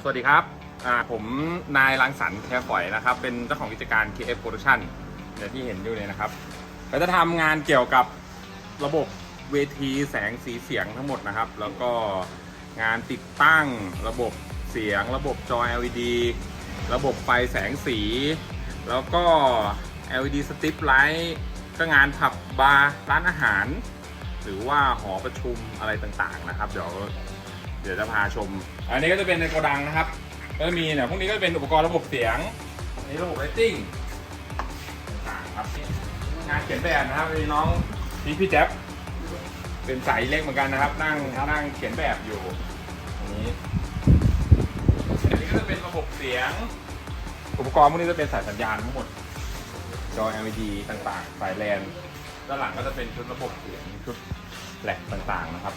สวัสดีครับ ผมนายรังสรรค์แคร์ฝอยนะครับ เป็นเจ้าของกิจการ KF Production อย่างที่เห็นอยู่เนี่ยนะครับเราจะทำงานเกี่ยวกับระบบเวทีแสงสีเสียงทั้งหมดนะครับ แล้วก็งานติดตั้งระบบเสียง ระบบจอ LED ระบบไฟแสงสี แล้วก็ LED สติปไลท์ก็งานผับบาร์ร้านอาหาร หรือว่าหอประชุมอะไรต่างๆนะครับ เดี๋ยว เดี๋ยวจะพาชม อันนี้ก็จะเป็นในโกดังนะครับ ก็จะมีเนี่ยพวกนี้ก็จะเป็นอุปกรณ์ระบบเสียงอันนี้ระบบไลติ้งต่างๆครับงานเขียนแบบนะครับมีน้องพี่พี่แจ๊บเป็นสายเล็กเหมือนกันนะครับ นั่งนั่งเขียนแบบอยู่อันนี้อันนี้ก็จะเป็นระบบเสียง อุปกรณ์พวกนี้จะเป็นสายสัญญาณทั้งหมด จอ LED ต่างๆ สายแลนด้านหลังก็จะเป็นชุดระบบเสียงชุดแหลกต่างๆนะครับ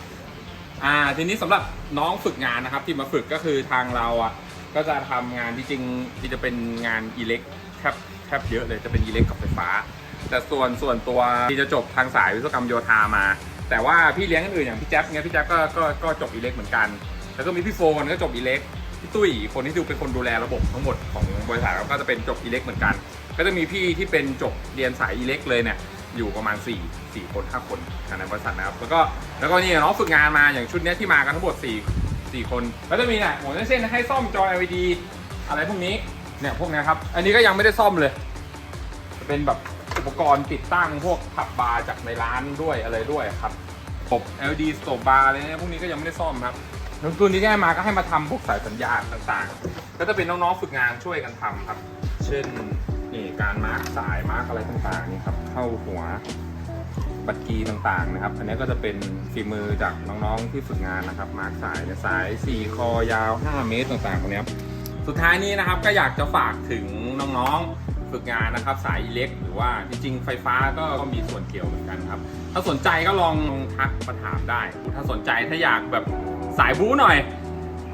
อ่าทีนี้สำหรับน้องฝึกงานนะครับ ที่มาฝึกก็คือทางเราอะก็จะทำงานที่จริงที่จะเป็นงานอิเล็กแทบแทบเยอะเลยจะเป็นอิเล็กกับไฟฟ้า แต่ส่วนส่วนตัวที่จะจบทางสายวิศวกรรมโยธามา แต่ว่าพี่เลี้ยงอื่นอย่างพี่แจ๊บเนี่ยพี่แจ๊บก็ก็ก็จบอิเล็กเหมือนกัน แล้วก็มีพี่โฟนก็จบอิเล็กพี่ตุ้ยคนที่ดูเป็นคนดูแลระบบทั้งหมดของบริษัทเราก็จะเป็นจบอิเล็กเหมือนกัน ก็จะมีพี่ที่เป็นจบเรียนสายอิเล็กเลยเนี่ย อยู่ประมาณ 4 4 คน 5 คนในบริษัทนะครับ แล้วก็แล้วก็นี่น้องฝึกงานมาอย่างชุดนี้ที่มากันทั้งหมด 4 4 คนก็จะมีเนี่ยหัวเส้นให้ซ่อมจอ LED อะไรพวกนี้เนี่ยพวกนี้ครับ อันนี้ก็ยังไม่ได้ซ่อมเลย จะเป็นแบบอุปกรณ์ติดตั้งพวกผับบาร์จากในร้านด้วยอะไรด้วยครับระบบ LED สโตบาร์อะไรเนี่ยพวกนี้ก็ยังไม่ได้ซ่อมครับแล้วตัวนี้ที่ให้มาก็ให้มาทำพวกสายสัญญาณต่างๆ ก็จะเป็นน้องๆฝึกงานช่วยกันทำครับ เช่น นี่การมาร์กสายมาร์กอะไรต่างๆนี่ครับเข้าหัวบัตรกีต่างๆนะครับ อันนี้ก็จะเป็นฝีมือจากน้องๆที่ฝึกงานนะครับ มาร์กสายเนี่ยสาย 4 คอยาว 5 เมตรต่างๆพวกนี้ครับสุดท้ายนี้นะครับก็อยากจะฝากถึงน้องๆฝึกงานนะครับ สายอิเล็กหรือว่าจริงๆ ไฟฟ้าก็มีส่วนเกี่ยวเหมือนกันครับ ถ้าสนใจก็ลองทักมาถามได้ ถ้าสนใจถ้าอยากแบบสายบู๊หน่อย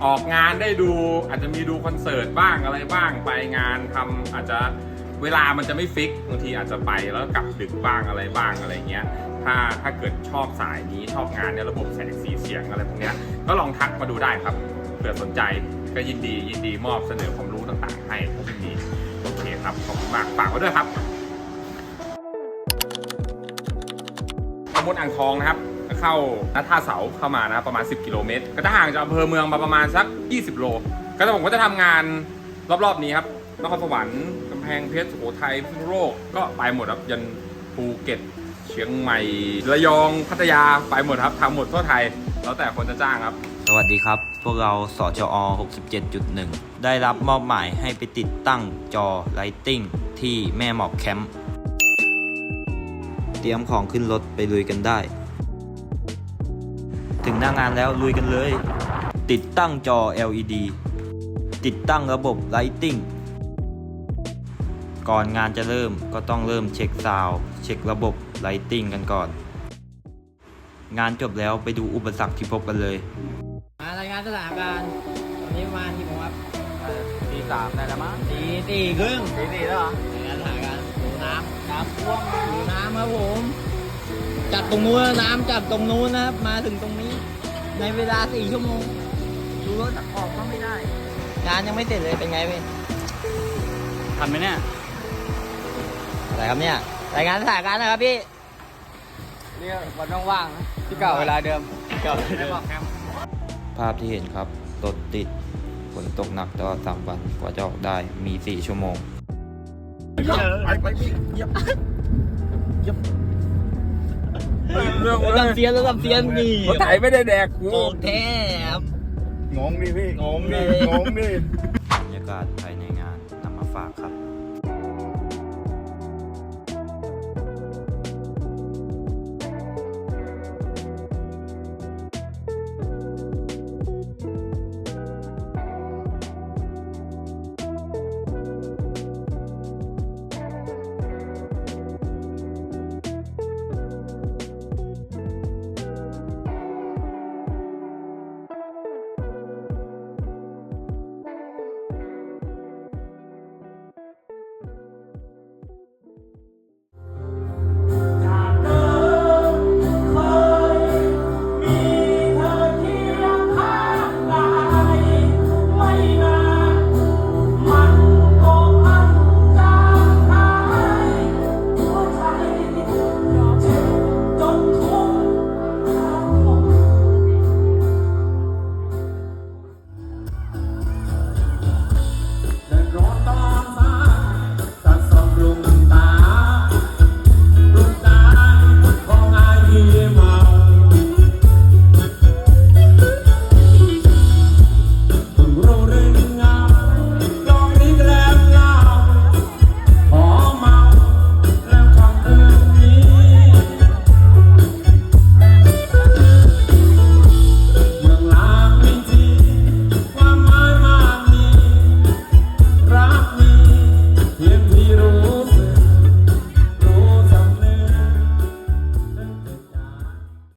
ออกงานได้ดูอาจจะมีดูคอนเสิร์ตบ้างอะไรบ้างไปงานทำอาจจะ เวลามันจะไม่ฟิกบางทีอาจจะไปแล้วกลับดึกบ้างอะไรบ้างอะไรเงี้ย ถ้าถ้าเกิดชอบสายนี้ชอบงานในระบบแสงสีเสียงอะไรพวกเนี้ยก็ลองทักมาดูได้ครับเผื่อสนใจก็ยินดียินดีมอบเสนอความรู้ต่างๆ ให้ถ้าไม่มีโอเคครับขอบคุณมากฝากไว้ด้วยครับตำบลอ่างทองนะครับเข้านาท่าเสาเข้ามานะประมาณ 10 กิโลเมตร ก็จะห่างจากอำเภอเมืองมาประมาณสัก 20 โล ก็จะผมก็จะทำงานรอบๆนี้ครับนครสวรรค์ำแพงเพชรสุโขทัยพิษณุโลกก็ไปหมดครับยันภูเก็ตเชียงใหม่ ระยองพัทยาไปหมดครับทำหมดทั่วไทย แล้วแต่คนจะจ้างครับ สวัสดีครับ พวกเราสจอ 67.1 ได้รับมอบหมายให้ไปติดตั้งจอไลติ้งที่แม่หมอกแคมป์เตรียมของขึ้นรถไปลุยกันได้ ถึงหน้างานแล้วลุยกันเลย ติดตั้งจอ LED ติดตั้งระบบไลติ้ง ก่อนงานจะเริ่มก็ต้องเริ่มเช็คซาวด์เช็คระบบไลติ้งกันก่อน งานจบแล้วไปดูอุปสรรคที่พบกันเลยมารายงานสถานการณ์ตอนนี้ประมาณกี่โมงครับตีสามได้แล้วมั้งตีสี่ครึ่งตีสี่แล้วเหรอรายงานสถานการณ์ดูน้ำน้ำท่วมดูน้ำครับผมจากตรงนู้นน้ำจากตรงนู้นนะครับมาถึงตรงนี้ ในเวลาสี่ชั่วโมงดูรถออกก็ไม่ได้งานยังไม่เสร็จเลยเป็นไงพี่ทันไหมเนี่ย อะไรครับเนี่ยรายงานสถานการณ์นะครับพี่นี่วันว่างๆนะที่เก่าเวลาเดิมเก่าเวลาเดิมภาพที่เห็นครับรถติดฝนตกหนักตลอดสามวันกว่าจะออกได้มี4ชั่วโมงเรื่องรถลำเซียนรถลำเซียนนี่รถไถไม่ได้แดกกูโอเคครับงงดิพี่งงดิงงดิบรรยากาศภายในงานนำมาฝากครับ